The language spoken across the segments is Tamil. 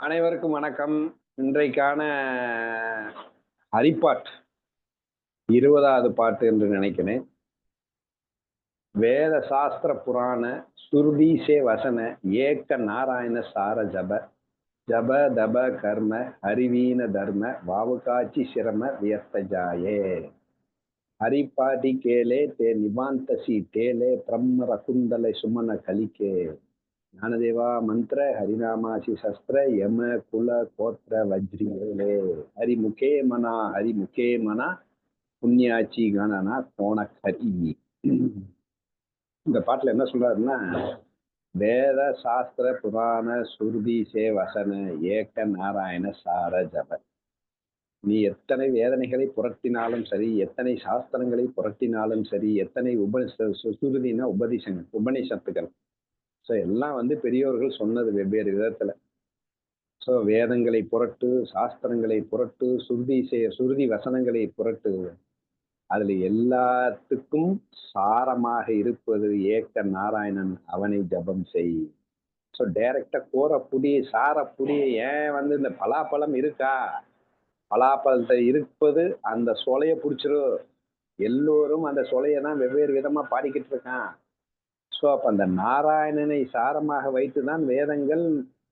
அனைவருக்கும் வணக்கம். இன்றைக்கான ஹரிப்பாட் இருபதாவது பாட்டு என்று நினைக்கிறேன். வேத சாஸ்திர புராண சுருதீசே வசன ஏக்க நாராயண சார ஜப. ஜப தப கர்ம ஹரிவீன தர்ம வாவுகாட்சி சிரம வியர்த்த ஜாயே. ஹரிப்பாட்டி கேலே தே நிவாந்தசி டேலே பிரம்ம ரகுந்தலை சுமன கலிக்கே ஞானதேவா மந்திர ஹரிநாமாசி சஸ்திர யம குல கோத்திர வஜ்ரிகளே. ஹரிமுகே மனா ஹரிமுகே மனா புண்ணியாச்சி கணனா கோணக்கரி. இந்த பாட்டில் என்ன சொல்றாருன்னா வேத சாஸ்திர புராண சுருதி சே வசன ஏக்க நாராயண சார ஜப. நீ எத்தனை வேதனைகளை புரட்டினாலும் சரி எத்தனை சாஸ்திரங்களை புரட்டினாலும் சரி எத்தனை உப சுருதினா உபதிசங்கள் உபநிஷத்துக்கள் ஸோ எல்லாம் வந்து பெரியோர்கள் சொன்னது வெவ்வேறு விதத்தில். ஸோ வேதங்களை புரட்டு சாஸ்திரங்களை புரட்டு சுருதி செய்ய சுருதி வசனங்களை புரட்டு. அதில் எல்லாத்துக்கும் சாரமாக இருப்பது ஏக்க நாராயணன் அவனை ஜபம் செய். ஸோ டைரக்டாக கோரப்புடி சாரப்புடி சார புடி ஏன் வந்து இந்த பலாப்பழம் இருக்கா? பலாப்பழத்தை இருப்பது அந்த சொலைய பிடிச்சிரும். எல்லோரும் அந்த சொலையை தான் வெவ்வேறு விதமாக பாடிக்கிட்டு இருக்கான். ஸோ அப்போ அந்த நாராயணனை சாரமாக வைத்துதான் வேதங்கள்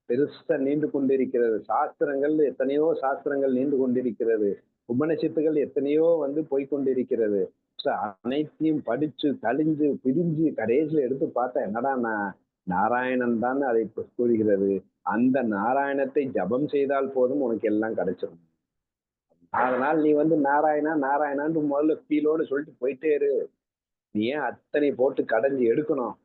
பெருசா நீண்டு கொண்டிருக்கிறது. சாஸ்திரங்கள் எத்தனையோ சாஸ்திரங்கள் நீண்டு கொண்டிருக்கிறது. உபனிஷத்துகள் எத்தனையோ வந்து போய்கொண்டிருக்கிறது ஸோ அனைத்தையும் படிச்சு கழிஞ்சு பிரிஞ்சு கடைசியில் எடுத்து பார்த்தா என்னடா நான் நாராயணன் தான் அதை கூறுகிறது. அந்த நாராயணத்தை ஜபம் செய்தால் போதும் உனக்கு எல்லாம் கிடைச்சிடும் அதனால் நீ வந்து நாராயணா நாராயணான்னு முதல்ல ஃபீலோடு சொல்லிட்டு போயிட்டே இரு. நீ ஏன் அத்தனை போட்டு கடைஞ்சி எடுக்கணும்?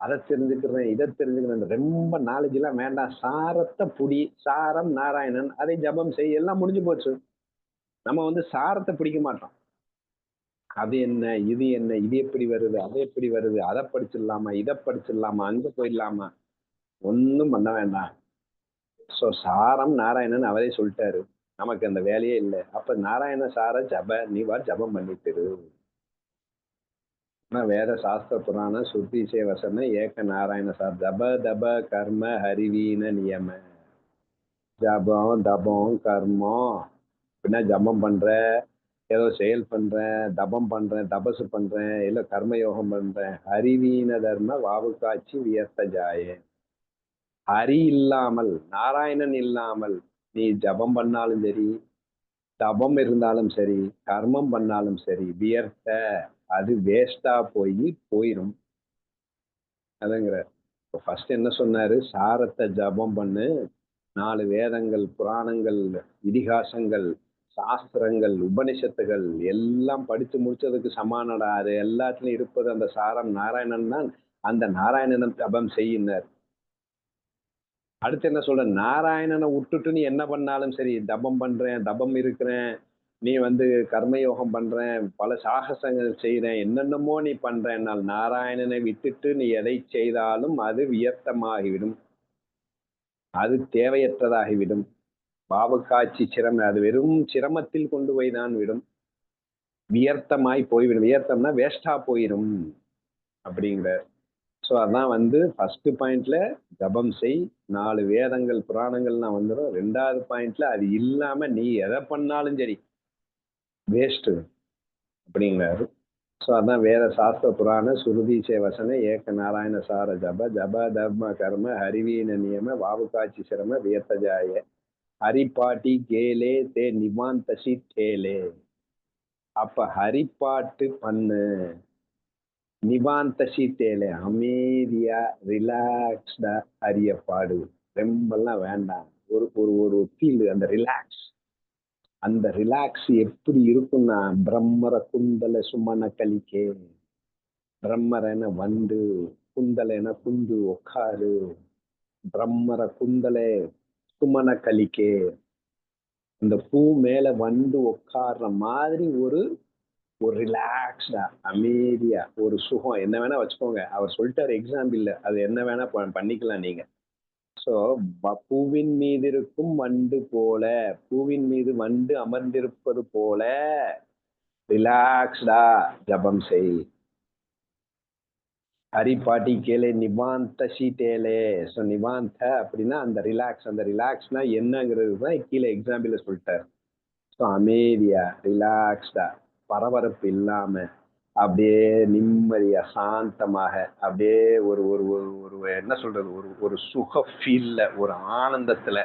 அதை தெரிஞ்சுக்கிறேன் இதை தெரிஞ்சுக்கிறேன். ரொம்ப நாலேஜ் எல்லாம் வேண்டாம். சாரத்தை புடி சாரம் நாராயணன் அதை ஜபம் செய் எல்லாம் முடிஞ்சு போச்சு. நம்ம வந்து சாரத்தை பிடிக்க மாட்டோம். அது என்ன இது என்ன இது எப்படி வருது அது எப்படி வருது அதை படிச்சிடலாமா இதை படிச்சிடலாமா அங்க போயிடலாமா? ஒன்றும் பண்ண வேண்டாம். ஸோ சாரம் நாராயணன் அவரே சொல்லிட்டாரு. நமக்கு அந்த வேலையே இல்லை. அப்ப நாராயண சார ஜப நீ வா ஜபம் பண்ணிட்டு வேத சாஸ்திர புராண சுத்திசே சேவசன ஏக நாராயண சார் தப தப கர்ம ஹரிவீன நியம. ஜபம் தபம் கர்மம். அப்படின்னா ஜபம் பண்ற ஏதோ செயல் பண்றேன் தபம் பண்றேன் தபசு பண்றேன் இல்ல கர்மயோகம் பண்றேன். ஹரிவீன தர்ம வாவுக்காட்சி வியர்த்த ஜாயே. ஹரி இல்லாமல் நாராயணன் இல்லாமல் நீ ஜபம் பண்ணாலும் சரி தபம் இருந்தாலும் சரி கர்மம் பண்ணாலும் சரி வியர்த்த. அது வேஸ்டா போய் போயிடும் அதுங்கிற இப்போ ஃபர்ஸ்ட் என்ன சொன்னாரு? சாரத்தை ஜபம் பண்ணு. நாலு வேதங்கள் புராணங்கள் இதிகாசங்கள் சாஸ்திரங்கள் உபனிஷத்துகள் எல்லாம் படித்து முடிச்சதுக்கு சமானடா. அது எல்லாத்துலயும் இருப்பது அந்த சாரம் நாராயணன் தான். அந்த நாராயணனும் தபம் செய்யினர். அடுத்து என்ன சொல்ற? நாராயணனை விட்டுட்டு நீ என்ன பண்ணாலும் சரி தபம் பண்றேன் தபம் இருக்கிறேன். நீ வந்து கர்மயோகம் பண்றேன் பல சாகசங்கள் செய்யறேன் என்னென்னமோ நீ பண்றேன்னால் நாராயணனை விட்டுட்டு நீ எதை செய்தாலும் அது வியர்த்தமாகிவிடும். அது தேவையற்றதாகிவிடும். பாவக்காட்சி சிரம அது வெறும் சிரமத்தில் கொண்டு போய் தான் விடும். வியர்த்தமாய் போய்விடும். வியர்த்தம்னா வேஸ்டா போயிடும் அப்படிங்கிற ஸோ அதான் வந்து ஃபர்ஸ்ட் பாயிண்ட்ல ஜபம் செய் நாலு வேதங்கள் புராணங்கள்லாம் வந்துடும் ரெண்டாவது பாயிண்ட்ல அது இல்லாம நீ எதை பண்ணாலும் சரி வேஸ்ட்டு அப்படிங்கிறாரு. ஸோ அதான் வேத சாஸ்திர புராண சுருதி சேவசன ஏக நாராயண சார ஜப ஜப தர்ம கர்ம ஹரிவீன நியம வாவுகாட்சி சிரம வியத்தஜாய ஹரிப்பாட்டி கேலே தே நிவாந்தசி டேலே அப்ப ஹரிப்பாட்டு பண்ணு. நிவாந்தசி தேலே அமைதியா ரிலாக்ஸ்டா ஹரிய பாடு ரொம்பலாம் வேண்டாம். ஒரு ஒரு ஒரு ஃபீல் அந்த ரிலாக்ஸ் அந்த ரிலாக்ஸ் எப்படி இருக்கும்னா பிரம்மர குந்தல சுமன கலிக்கே. பிரம்மரன வண்டு குந்தலன குந்து உக்காரு. பிரம்மர குந்தலே சுமன கலிக்கே. இந்த பூ மேல வண்டு உட்கார்ற மாதிரி ஒரு ஒரு ரிலாக்ஸ்டா அமைதியா ஒரு சுகம். என்ன வேணா வச்சுக்கோங்க. அவர் சொல்லிட்டாரு எக்ஸாம்பிள் அது என்ன வேணா பண்ணிக்கலாம் நீங்க. ஸோ பூவின் மீது இருக்கும் வண்டு போல பூவின் மீது வண்டு அமர்ந்திருப்பது போல ரிலாக்ஸ்டா ஜபம் செய். ஹரிபாட்டி கேளே நிவாந்த சீட்டேலே. ஸோ நிவாந்த அப்படின்னா அந்த ரிலாக்ஸ் அந்த ரிலாக்ஸ்னா என்னங்கிறது தான் கீழே எக்ஸாம்பிள் சொல்லிட்டார். ஸோ அமைதியா ரிலாக்ஸ்டா பரபரப்பு இல்லாம. அப்படியே நிம்மதியா சாந்தமாக அப்படியே ஒரு ஒரு ஒரு ஒரு என்ன சொல்றது? ஒரு ஒரு சுக ஃபீல்ல ஒரு ஆனந்தத்துல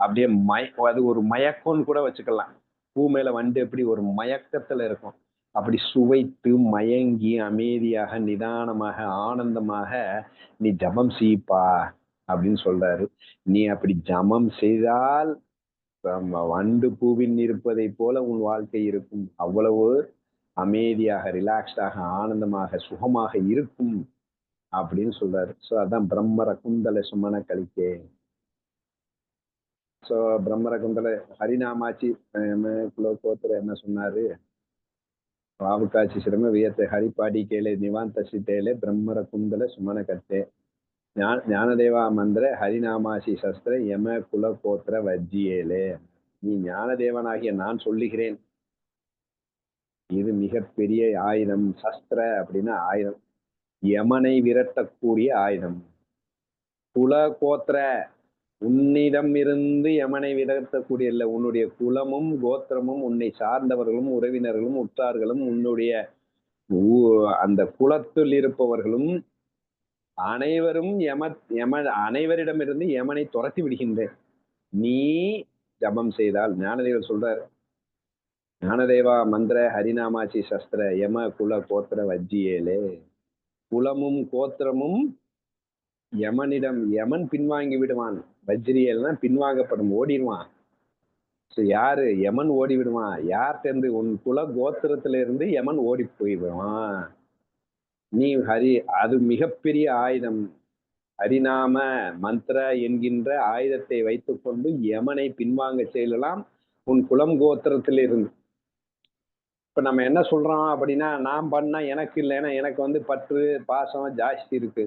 அப்படியே மய அது ஒரு மயக்கம்னு கூட வச்சுக்கலாம். பூ மேல வந்து எப்படி ஒரு மயக்கத்துல இருக்கும். அப்படி சுவைத்து மயங்கி அமைதியாக நிதானமாக ஆனந்தமாக நீ ஜபம் செய்ப்பா அப்படின்னு சொல்றாரு. நீ அப்படி ஜபம் செய்தால் வண்டு பூவின் இருப்பதை போல உன் வாழ்க்கை இருக்கும். அவ்வளவு அமைதியாக ரிலாக்ஸ்டாக ஆனந்தமாக சுகமாக இருக்கும் அப்படின்னு சொல்றாரு. ஸோ அதான் பிரம்மர குந்தல சுமன கலிக்கே ஸோ பிரம்மர குந்தல ஹரிநாமாச்சி குலோகோத்திர என்ன சொன்னாரு? வாவுக்காட்சி சிரம வியத்தை ஹரிப்பாடி கேளே நிவாந்த சித்தேலே பிரம்மர குந்தல சுமன கட்டே ஞான ஞானதேவா மந்திர ஹரிநாமாசி சஸ்திர யம குல கோத்திர வஜ்ஜியேலே. நீ ஞானதேவனாகிய நான் சொல்லுகிறேன். இது மிகப்பெரிய ஆயுதம் சஸ்திர அப்படின்னா ஆயுதம். யமனை விரட்டக்கூடிய ஆயுதம். குல கோத்திர உன்னிடம் இருந்து யமனை விரட்டக்கூடிய இல்லை உன்னுடைய குலமும் கோத்திரமும் உன்னை சார்ந்தவர்களும் உறவினர்களும் உற்றார்களும் உன்னுடைய அந்த குலத்தில் இருப்பவர்களும் அனைவரும் யம யம அனைவரிடமிருந்து யமனை துரத்தி விடுகின்றேன். நீ ஜபம் செய்தால் ஞானதேவர் சொல்றார் ஞானதேவா மந்திர ஹரிநாமாச்சி சஸ்திர யம குல கோத்திர வஜ்ஜியேலே குலமும் கோத்திரமும் யமனிடம் யமன் பின்வாங்கி விடுவான். வஜ்ரியல்னா பின்வாங்கப்படும் ஓடிடுவான். ஸோ யாரு? யமன் ஓடி விடுவான். யார்கிட்டருந்து உன் குல கோத்திரத்துல இருந்து யமன் ஓடி போயிடுவான் நீ ஹரி அது மிகப்பெரிய ஆயுதம். ஹரிநாம மந்திர என்கின்ற ஆயுதத்தை வைத்துக்கொண்டு யமனை பின்வாங்க செய்யலாம். உன் குலம் கோத்திரத்திலிருந்து. இப்ப நம்ம என்ன சொல்றோம் அப்படின்னா நான் பண்ணா எனக்கு இல்லைன்னா எனக்கு வந்து பற்று பாசம் ஜாஸ்தி இருக்கு.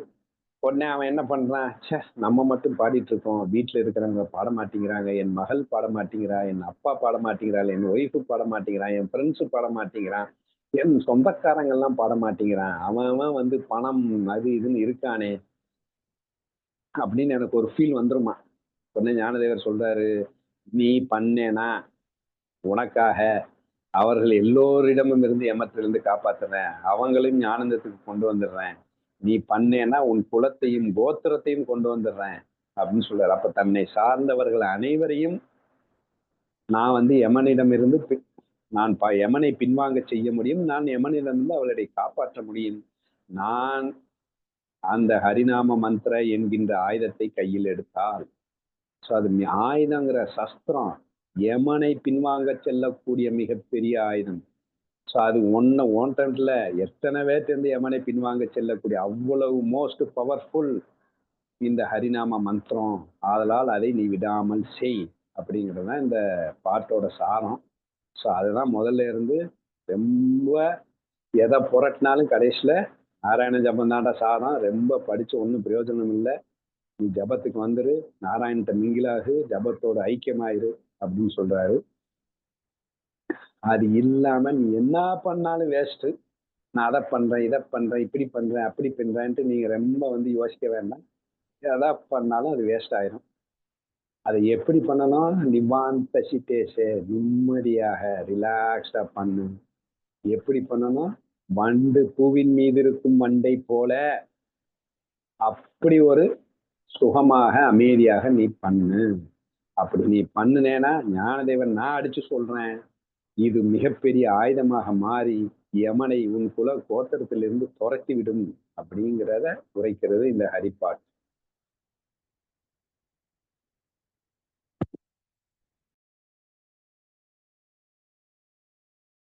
உடனே அவன் என்ன பண்றான்? சே நம்ம மட்டும் பாடிட்டு இருக்கோம். வீட்டுல இருக்கிறவங்க பாட மாட்டேங்கிறாங்க. என் மகள் பாட மாட்டேங்கிறா. என் அப்பா பாட மாட்டேங்கிறாள். என் ஒய்ஃபு பாட மாட்டேங்கிறான். என் ஃப்ரெண்ட்ஸு பாட மாட்டேங்கிறான். என் சொந்தக்காரங்கள்லாம் பாட மாட்டேங்கிறான். அவன் அவன் வந்து பணம் அது இதுன்னு இருக்கானே அப்படின்னு எனக்கு ஒரு ஃபீல் வந்துருமா? உடனே ஞானதேவர் சொல்றாரு நீ பண்ணேனா? உனக்காக? அவர்கள் எல்லோரிடமும் இருந்து எமத்திலிருந்து காப்பாத்துறேன். அவங்களையும் ஞானந்தத்துக்கு கொண்டு வந்துடுறேன். நீ பண்ணேன்னா உன் குலத்தையும் கோத்திரத்தையும் கொண்டு வந்துடுறேன் அப்படின்னு சொல்றாரு. அப்ப தன்னை சார்ந்தவர்கள் அனைவரையும் நான் வந்து யமனிடம் இருந்து நான் ப யமனை பின்வாங்க செய்ய முடியும். நான் யமனிடமிருந்து அவளை காப்பாற்ற முடியும். நான் அந்த ஹரிநாம மந்திர என்கின்ற ஆயுதத்தை கையில் எடுத்தால். ஸோ அது ஆயுதங்கிற சஸ்திரம். யமனை பின்வாங்க செல்லக்கூடிய மிகப்பெரிய ஆயுதம். ஸோ அது ஒன்று ஒன் டைம்ல எத்தனை பேர்ட்டு யமனை பின்வாங்க செல்லக்கூடிய அவ்வளவு மோஸ்ட் பவர்ஃபுல் இந்த ஹரிநாம மந்திரம். ஆதலால் அதை நீ விடாமல் செய் அப்படிங்கிறது தான் இந்த பாட்டோட சாரம். ஸோ அதுதான் முதல்ல இருந்து ரொம்ப எதை புரட்டினாலும் கடைசியில் நாராயண ஜபம் தாண்டா சாரம். ரொம்ப படித்து ஒன்றும் பிரயோஜனம் இல்லை. நீ ஜபத்துக்கு வந்துரு நாராயணத்தை மிங்கிலாகு ஜபத்தோட ஐக்கியமாயிரு. அப்படின்னு சொல்றாரு. அது இல்லாம நீ என்ன பண்ணாலும் வேஸ்ட்டு நான் அதை பண்றேன் இதை பண்றேன் இப்படி பண்றேன் அப்படி பண்றேன்ட்டு நீங்க ரொம்ப வந்து யோசிக்க வேண்டாம். எதா பண்ணாலும் அது வேஸ்ட் ஆயிரும். அதை எப்படி பண்ணணும்? நிவாந்த சிட்டேஷே நிம்மதியாக ரிலாக்ஸ்டா பண்ணு. எப்படி பண்ணணும்? வண்டு பூவின் மீது இருக்கும் வண்டை போல அப்படி ஒரு சுகமாக அமைதியாக நீ பண்ணு. அப்படி நீ பண்ணுனேன்னா ஞானதேவன் நான் அடிச்சு சொல்றேன். இது மிகப்பெரிய ஆயுதமாக மாறி யமனை உன் குல கோத்திரத்திலிருந்து துரத்தி விடும் அப்படிங்கிறத குறைக்கிறது இந்த ஹரிப்பாட்டு